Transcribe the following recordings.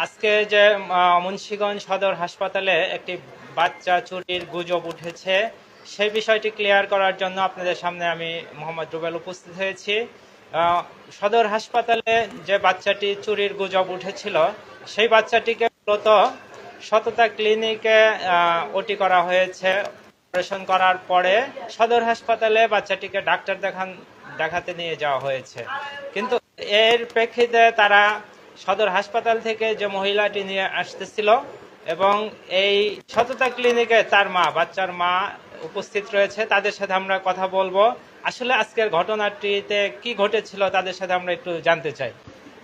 আজকে যে মুন্সিগঞ্জ সদর হাসপাতালে একটি বাচ্চা চুরির গুজব উঠেছে, সেই বিষয়টি ক্লিয়ার করার জন্য আপনাদের সামনে আমি মোহাম্মদ রুবেল উপস্থিত হয়েছি। সদর হাসপাতালে যে বাচ্চাটি চুরির গুজব উঠেছিল, সেই বাচ্চাটিকে মূলত সততা ক্লিনিকে ওটি করা হয়েছে। অপারেশন করার পরে সদর হাসপাতালে বাচ্চাটিকে ডাক্তার দেখান, দেখাতে নিয়ে যাওয়া হয়েছে। কিন্তু এর প্রেক্ষিতে তারা সদর হাসপাতাল থেকে যে মহিলাটি নিয়ে আসতেছিল এবং এই সততা ক্লিনিকে তার মা, বাচ্চার মা উপস্থিত রয়েছে, তাদের সাথে আমরা কথা বলব। আসলে আজকের ঘটনাটিতে কি ঘটেছিল তাদের সাথে আমরা একটু জানতে চাই।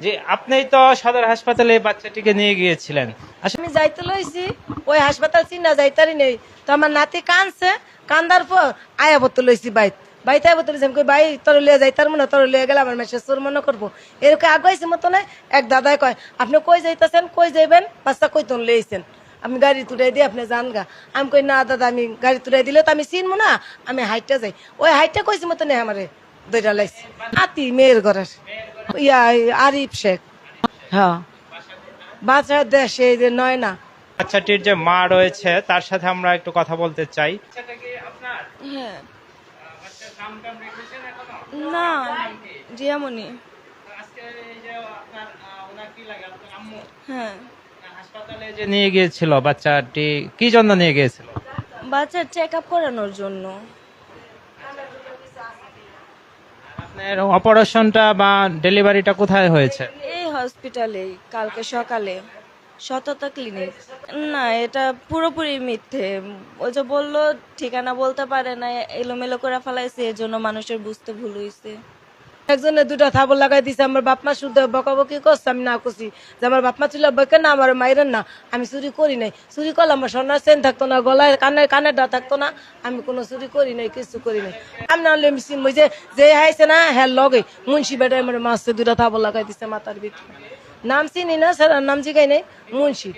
যে আপনি তো সদর হাসপাতালে বাচ্চাটিকে নিয়ে গিয়েছিলেন। আমি যাইতে লইছি, ওই হাসপাতাল চিনা যাইতারি নেই। তো আমার নাতি কানছে কান্দার পর আয়া লইছি বাইত বাইতে আয়া বলতে আমি কই ভাই তোর লিয়ে যাইতার মনে তোর লিয়ে গেলে আমার মেসেজ তোর মনে করব। এরকম আগাইছি মতো নাই এক দাদাই কয় আপনি কই যাইতেছেন কই যাইবেন? বাচ্চা কই তোর লিয়েছেন আমি গাড়ি তুলাই দিয়ে আপনি যান গা। আমি কই না দাদা আমি গাড়ি তুলাই দিলে তো আমি চিনবো না আমি হাইটটা যাই। ওই হাইটটা কইছি মতো নেই আমারে দইটা লাইছি। নাতি মেয়ের ঘরের ইয়া আরিফ শেখ। হ্যাঁ। বাচ্চা দেশে এই যে নয় না। বাচ্চাটির যে মা রয়েছে তার সাথে আমরা একটু কথা বলতে চাই। হ্যাঁ। না রিয়ামণি হ্যাঁ। হাসপাতালে যে নিয়ে গিয়েছিল বাচ্চাটি কি জন্য নিয়ে গিয়েছিল? বাচ্চার চেক আপ করানোর জন্য। আপনার অপারেশনটা বা ডেলিভারিটা কোথায় হয়েছে? এই হসপিটালে কালকে সকালে। সততা ক্লিনিক না, এটা পুরোপুরি মিথ্যে। ওই যে বলল, ঠিকানা বলতে পারে না, এলোমেলো করে ফেলাইছে এর জন্য মানুষের বুঝতে ভুল হয়েছে একজনে দুটা থাবর লাগাই দিছে, আমার বাপ মা শুদ্ধ বকাবকি করছে, আমি না করছি যে আমার বাপ মা ছিল, বকে না, আমার মাইরেন না, আমি চুরি করি নাই। চুরি করলে আমার সোনার চেন থাকতো না, গলায় কানের কানের ডা থাকতো না, আমি কোনো চুরি করি নাই, কিছু করি নাই। আমি না হলে মিশিন যে যে হাইছে না হ্যাঁ লগে। মুন্সি বেটায় আমার মাসে দুটা থাবর লাগাই দিছে মাথার ভিতরে। নাম চিনি না, স্যার নাম জিগাই নাই, মুন্সি।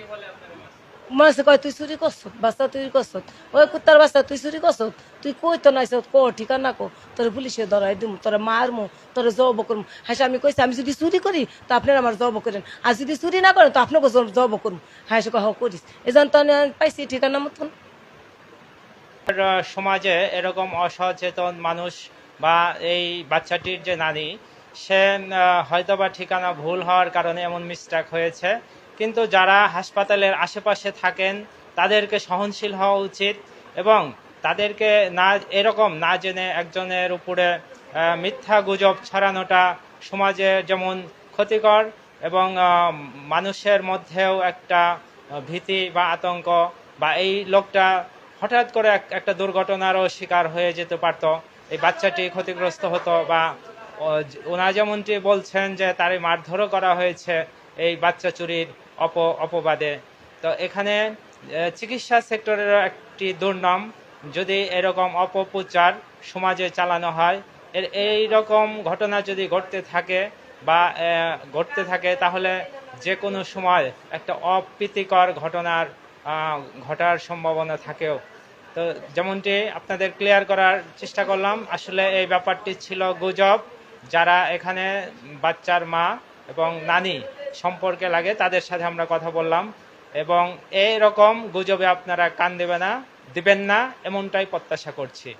মানুষে কয়, তুই চুরি করছ, বাচ্চা তুই করছ? ওই কুত্তার বাচ্চা, তুই চুরি করছ? তুই কই তো নাইছ? ক, ঠিকানা কো, তোর পুলিশে ধরাই দিম, তোর মারমু, তোর জব করম। হ্যাঁ আমি কইছি, আমি যদি চুরি করি, তো আপনার আমার জব করেন। আর যদি চুরি না করেন, তো আপনাকে জব করম। হ্যাঁ সে করিস। এজন তো পাইছি ঠিকানা মতন। সমাজে এরকম অসচেতন মানুষ বা এই বাচ্চাটির যে নানি সে আহ, হয়তোবা ঠিকানা ভুল হওয়ার কারণে এমন মিস্টেক হয়েছে। কিন্তু যারা হাসপাতালের আশেপাশে থাকেন তাদেরকে সহনশীল হওয়া উচিত এবং তাদেরকে না এরকম না জেনে একজনের উপরে মিথ্যা গুজব ছড়ানোটা সমাজে যেমন ক্ষতিকর এবং মানুষের মধ্যেও একটা ভীতি বা আতঙ্ক বা এই লোকটা হঠাৎ করে একটা দুর্ঘটনারও শিকার হয়ে যেতে পারতো এই বাচ্চাটি ক্ষতিগ্রস্ত হতো বা ওনারা যেমনটি বলছেন যে তারই মারধরও করা হয়েছে এই বাচ্চা চুরির অপ, অপবাদে। তো এখানে চিকিৎসা সেক্টরের একটি দুর্নাম। যদি এরকম অপপ্রচার সমাজে চালানো হয়, এর এই রকম ঘটনা যদি ঘটতে থাকে বা ঘটতে থাকে, তাহলে যে কোনো সময় একটা অপ্রীতিকর ঘটনার ঘটার সম্ভাবনা থাকেও। তো যেমনটি আপনাদের ক্লিয়ার করার চেষ্টা করলাম, আসলে এই ব্যাপারটি ছিল গুজব। যারা এখানে বাচ্চার মা এবং নানি সম্পর্কে লাগে, তাদের সাথে আমরা কথা বললাম। এবং এই রকম গুজবে আপনারা কান দেবে না, দিবেন না, এমনটাই প্রত্যাশা করছি।